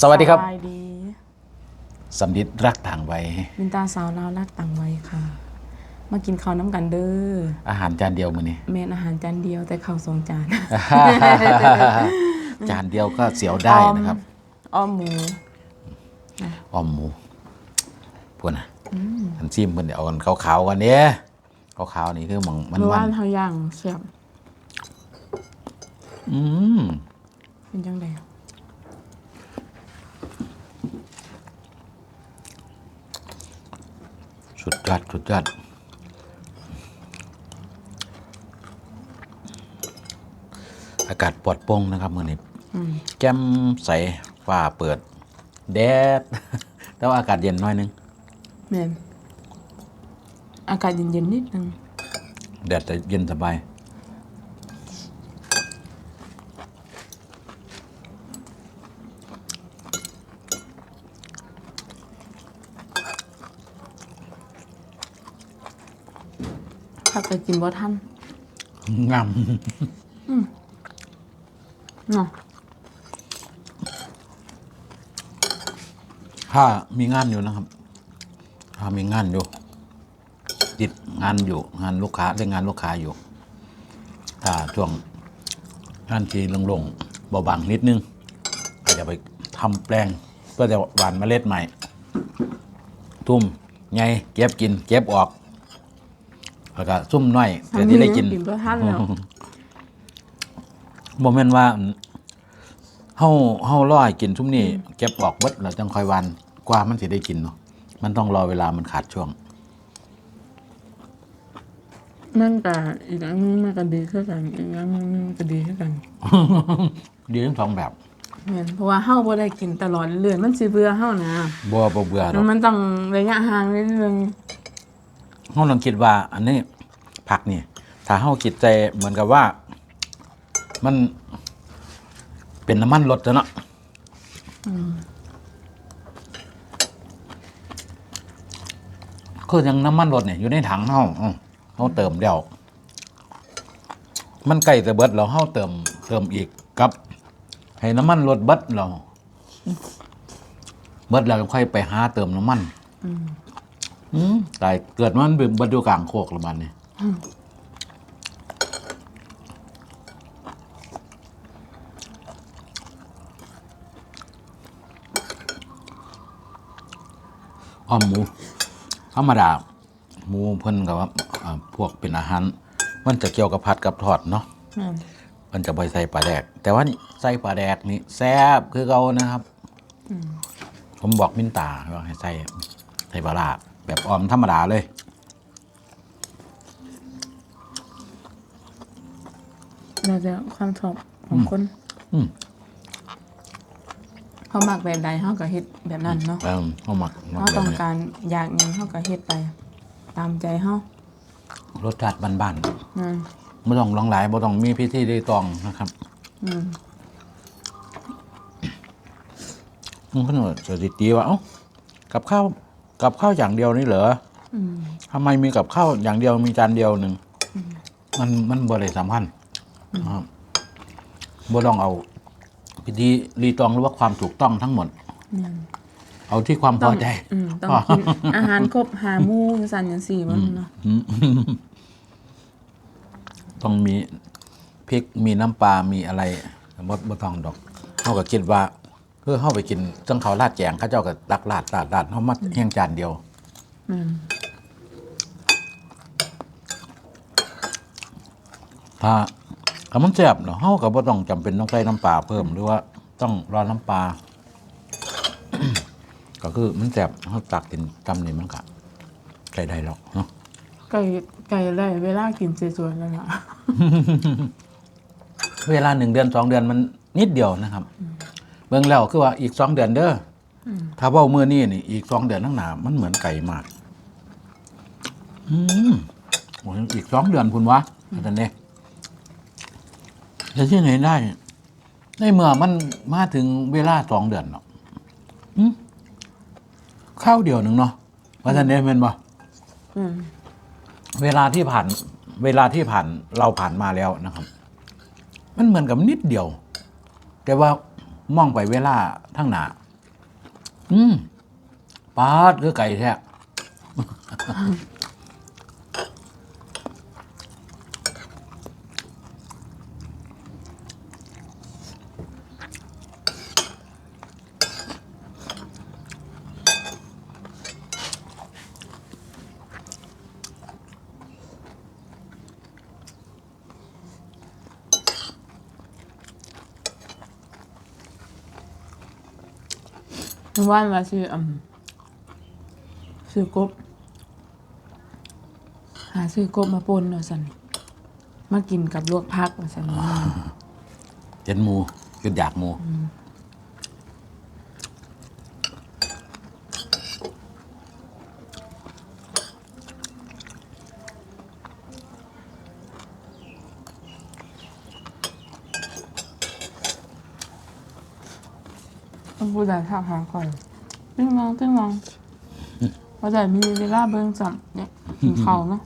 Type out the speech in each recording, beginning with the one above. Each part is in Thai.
สวัสดีครับ สบายดีสำลิดรักต่างวัยมินตาสาวลาวรักต่างวัยค่ะ มากินข้าวน้ำกันเด้ออาหารจานเดียวมื้อนี้ เมนอาหารจานเดียวแต่ข้าวสองจาน จานเดียวก็เสียวได้นะครับอ้อมหมูอ้อมหมูพวกน่ะอันซิมเพิ่นเดี๋ยวเอาอันขาวๆกันเด้ขาวๆนี่คือหมองมันเมื่อมัวานนเขาย่างเสียบอืมเป็นจังได สุดยอดสุดยอดอากาศปลอดโปร่งนะครับมื้อนี้แก้มใสฟ้าเปิด แดด แต่ว่าอากาศเย็นหน้อยนึงเมนอากาศเย็นๆนิดนึงแดดจะเย็นสบาย ถ้าไปกินบ่ทันงามเนาะถ้ามีงานอยู่นะครับ ถ้ามีงานอยู่ ติดงานอยู่ งานลูกค้าเรื่องงานลูกค้าอยู่ถ้าช่วงงานทีลงๆเบาบางนิดนึงก็จะไปทำแปลงเพื่อจะหว่านเมล็ดใหม่ ทุ่มไงเก็บกิน เก็บออก แล้วก็ซุ่มน้อยเพื่อที่ได้กินกินบ่ทันแล้วบ่แม่นว่าเฮาเฮารอให้กินซุมนี้เก็บออกเบิดแล้วจังค่อยหวันกว่ามันสิได้กินเนาะมันต้องรอเวลามันขาดช่วง มันก็อีกอย่างหนึงมันก็ดีคือกันอีกอย่างหนึงมันก็ดีคือกันดีทั้งสองแบบแม่นเพราะว่าเฮาบ่ได้กินตลอดเรื่อยมันสิเบื่อเฮานะบ่บ่เบื่อดอกมันต้องระยะห่างนิดนึง เฮาลองคิดว่า อันนี้ผักนี่ถ้าเฮาคิดใจเหมือนกับว่า มันเป็นน้ำมันรถจ้ะเนาะคือยังน้ำมันรถเนี่ยอยู่ในถังเฮาเฮาเติมแล้วมันใกล้จะเบิดแล้วเฮาเติม เติมอีกกับ ให้น้ำมันรถเบิดเรา เบิดแล้วค่อยไปหาเติมน้ำมันอื ตายเกิดมันเป็นบัดอยู่กลางโคกละมันเนี่ยอ้อมหมูธรรมดาหมูเพิ่นกับว่าอ่าพวกเป็นอาหาร มันจะเกี่ยวกับผัดกับทอดเนาะแม่นมันจะไปใส่ปลาแดก แต่ว่านี่ใส่ปลาแดกนี่แซ่บคือเขานะครับ ผมบอกมินตาว่าให้ใส่ใส่ปลาร้า แบบออมธรรมดาเลยเราจะความชอบของคนอืมเขามักแบบใดเฮาก็เฮ็ดแบบนั้นเนาะเออเขาหมักหมักเฮาแบบต้องนี้การอยากหยังเฮาก็เฮ็ดไป ตามใจเฮารสชาติบ้านอืมๆไม่ต้องร้องหลายไม่ต้องมีพิธีได้ตองนะครับอืมมันก็หน่อยสถิติว่าเอ้ากับข้าว กับข้าวอย่างเดียวนี่เหรออืมทำไมมีกับข้าวอย่างเดียวมีจานเดียวหนึ่งมันมันบ่ได้สำคัญนะครับบ่ต้องเอาพิธีรีตองหรือว่าความถูกต้องทั้งหมดเนี่ยเอาที่ความพต้อองใจอืมต้องกินอาหารครบหาหมู่สั่นจังซี่มันเนาะต้องมีพริกมีน้ำปลามีอะไรบ่บ่ต้องดอกเขาก็คิดว่า เพื่อเข้าไปกินจังเขาลาดแจงเขาเจ้าก็ตักลาดลาดลาดเขามาแห้งจานเดียวอืมถ้าถ้ามันแซ่บเนาะเขาก็บ่ต้องจำเป็นต้องใส่น้ำปลาเพิ่มหรือว่าต้องรอน้ำปลา ก็คือมันแซ่บเขาตักกินตำนี่มันก็ใช้ได้หรอกเนาะ ไก่ไก่ได้เวลากินสวยๆแล้วล่ะ เวลาหนึ่งเดือนสองเดือนมันนิดเดียวนะครับ เบิ่งแล้วคือว่าอีกสองเดือนเด้ออถ้าเว้ามือนี่นี่อีกสองเดือนข้างหน้ามันเหมือนไก่มาก อืมโอ้ยอีกสองเดือนคุณวะอาจารย์เนี่ยจะที่ไหนได้ในเมื่อมันมาถึงเวลาสองเดือนเนาะอืมข้าวเดียวหนึ่งเนาะว่าท่านเนี่ยเป็นบ่อืมเวลาที่ผ่าน เวลาที่ผ่านเราผ่านมาแล้วนะครับ มันเหมือนกับนิดเดียว แต่ว่า มองไปเวลาทั้งหนาอืมปาดคือไก่แท้ ว่านว่าชื่ออืมชื่อกบ หาซื้อกบมาปนว่าสันมากินกับลวกพักว่าสันเห็นหมูคืออยากหมู ต้องพูดได้ท่าทางก่อนตึ้งมองตึ้งมองว่าแต่มีเวลาเบิ่งจับเนี่ยกินเขาวเนาะ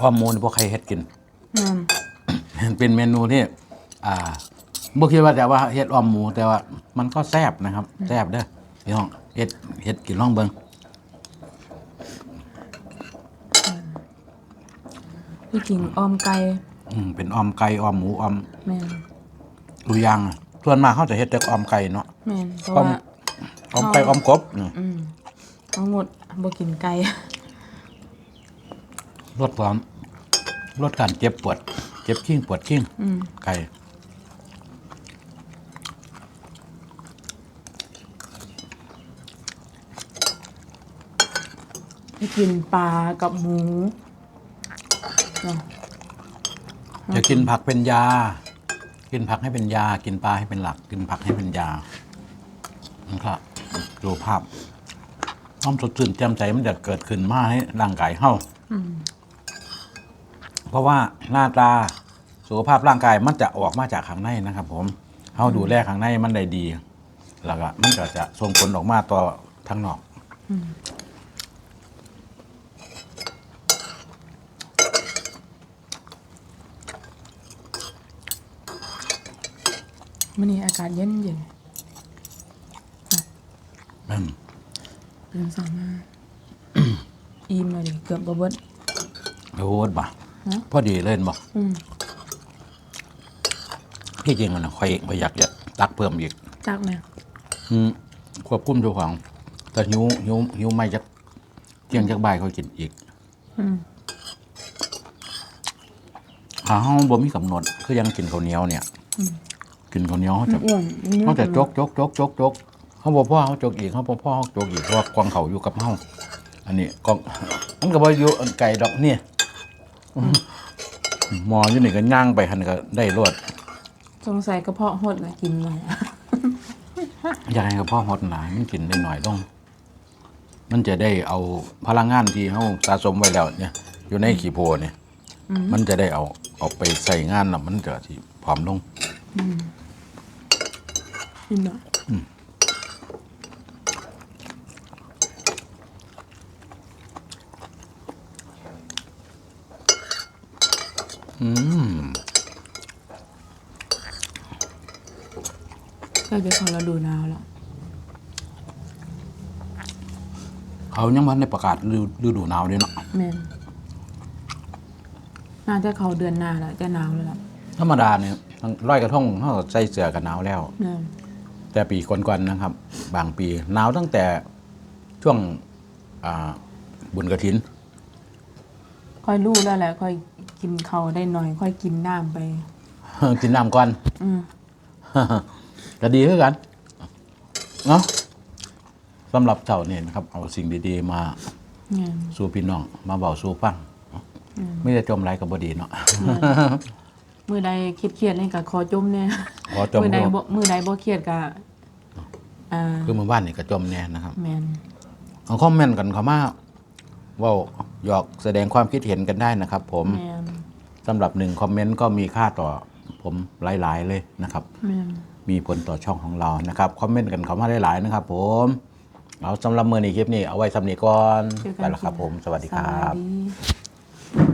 อ้อมหมูนี่พวกใครเฮ็ดกินนั่นเป็นเมนูที่ อ่าบ่คิดว่าแต่ว่าเฮ็ดอ้อมหมูแต่ว่า มันก็แซ่บนะครับแซ่บเด้อพี่น้องเฮ็ดเฮ็ดกินลองเบิ่งที่จริงออมไก่อืมเป็นอ้อมไก่อ้อมหมูอ้อมแม่นทุกอย่างอะ ส่วนมากเขาจะเฮ็ดแต่อ้อมไก่เนาะแม่นเพราะอ้อมว่าอ้อมไก่อ้อมกบนี่อืมทั้งหมดบ่กินไก่ ลดความลดการเจ็บปวด เจ็บขิ้งปวดขิ้งอืม ไก่ที่กินปลากับหมูเนาะจะกินผักเป็นยา กินผักให้เป็นยา กินปลาให้เป็นหลัก กินผักให้เป็นยานะครับดูภาพความสดชื่นแจ่มใสมันจะเกิดขึ้นมาให้ร่างกายเฮาเพราะว่าหน้าตาสุขภาพร่างกายมันจะออกมาจากข้างในนะครับ ผมเฮาดูแลข้างในมันได้ดี แล้วก็มันก็จะส่งผลออกมาต่อทางนอก มื้อนี้อากาศเย็นเย็นอืมเดือนสามมาอิ่มเลยดิเกือบบ่เบิดโอ้บ่ะฮะพอดีเล่นบ่อืมพี่จริงมันนะค่อยค่อยอยากจะตักเพิ่มอีกจักแม่อืมควบคุมเจ้าของ แต่หิวหิวหิวไม่จักเที่ยงจักบ่ายเขากินอีกอืมหาเฮาบ่มีกำหนดคือยังกินข้าวเหนียวเนี่ย กินข้าวเหนียวเขาจะอ้วนเขาจะจกจกจกจกจกเขาบ่พ่อเขาจกอีกเขาบ่พ่อเขาจกอีกเพราะว่ากองเขาอยู่กับเฮาอันนี้กองมันก็บ่อยู่อันไก่ดอกเนี่ยอืมหมออยู่นี่ก็ย่างไปหันก็ได้รวดสงสัยกระเพาะหดน่ะกินหน่อยอยากให้กับพ่อฮอตหลายมันกินได้หน่อยลงมันจะได้เอาพลังงานที่เขาสะสมไว้แล้วเนี่ย อยู่ในขี้โพเนี่ยมันจะได้เอาเอาไปใส่งานแล้วมันจะที่ผอมลง กินหน่อยอืมใกล้จะเข้าฤดูหนาวแล้วเขายังมันในประกาศฤดูฤดูหนาวด้วยเนาะแม่นน่าจะเข้าเดือนหน้าแล้วจะหนาวแล้วล่ะธรรมดาเนี่ยร้อยกระทงเขาก็ใส่เสื้อกันหนาวแล้ว แม่น แต่ปีก่อนๆนะครับ บางปีหนาวตั้งแต่ช่วงอ่าบุญกระถิน ค่อยรู้แล้วแหละค่อยกินเขาวได้หน่อย ค่อยกินน้ำไป กินน้ำก่อนอืมก็ดีคือกันเนาะสำหรับเจ้าเนี่ยนะครับ เอาสิ่งดีๆมาแม่นสู่พี่น้อง มาเบาสู่ฟังไม่ได้จมไรกับบดีเนาะ มือใดคิดเครียดๆนี่ก็ขอจมเนี่ยขอจมมือใดด้วยบ่มือใดบ่เครียดก็อ่าคือเมื่อวานนี่ก็จมแน่นะครับแม่นเอาคอมเมนต์กันเขามาเว่าหยอกแสดงความคิดเห็นกันได้นะครับ ผมแม่นสำหรับหนึ่งคอมเมนต์ก็มีค่าต่อผมหลาย ๆ เลยนะครับแม่นมีผลต่อช่องของเรานะครับคอมเมนต์กันเขามาได้หลายๆนะครับ ผมเอาสำหรับมือนี้คลิปนี้เอาไว้สำนีก่อนเจอกันไปแล้วครับ ผมสวัสดีครับสวัสดี